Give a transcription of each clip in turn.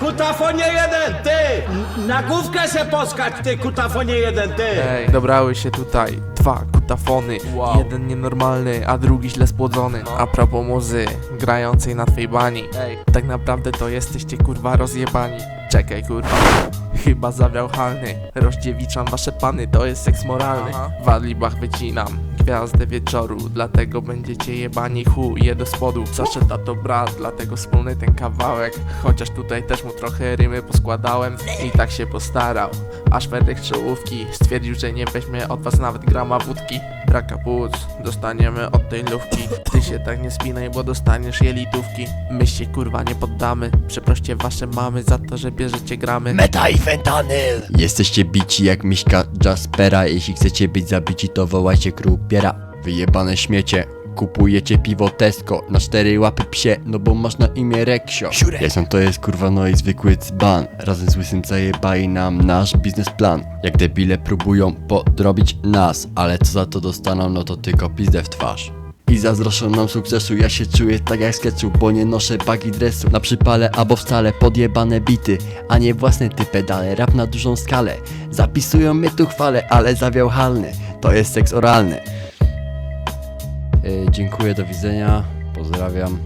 Kutafonie jeden, ty! Na główkę se poskacz, ty, kutafonie jeden, ty! Ej, dobrały się tutaj dwa kutafony. Jeden nienormalny, a drugi źle spłodzony. A propos muzy, grającej na twej bani. Ej, tak naprawdę to jesteście kurwa rozjebani. Czekaj kurwa. Chyba zawiał halny. Rozdziewiczam wasze pany, to jest seks moralny. W adlibach wycinam gwiazdę wieczoru Dlatego będziecie jebani chuje do spodu. Zawsze tato brat, dlatego wspólny ten kawałek. Chociaż tutaj też mu trochę rymy poskładałem I tak się postarał Aż Fredek czołówki stwierdził, że nie weźmie od was nawet grama wódki. Braka płuc, dostaniemy od tej lówki. Ty się tak nie spinaj, bo dostaniesz jelitówki. My się kurwa nie poddamy. Przeproście wasze mamy za to, że bierzecie gramy. Meta i fentanyl! Jesteście bici jak miśka Jaspera. Jeśli chcecie być zabici to wołajcie krupiera. Wyjebane śmiecie Kupujecie piwo Tesco na cztery łapy psie, no bo masz na imię Reksio. Jason to jest kurwa no i zwykły dzban. Razem z Łysym zajebali nam nasz biznesplan. Jak debile próbują podrobić nas Ale co za to dostaną, no to tylko pizdę w twarz. I zazdroszczą nam sukcesu Ja się czuję tak jak z ketchup, bo nie noszę bagi dresu. Na przypale albo wcale podjebane bity A nie własne ty pedale, rap na dużą skalę. Zapisują mnie tu chwale, ale zawiał halny To jest seks oralny Dziękuję, do widzenia, pozdrawiam.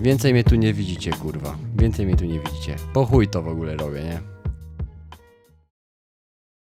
Więcej mnie tu nie widzicie kurwa. Więcej mnie tu nie widzicie. Po chuj to w ogóle robię, nie?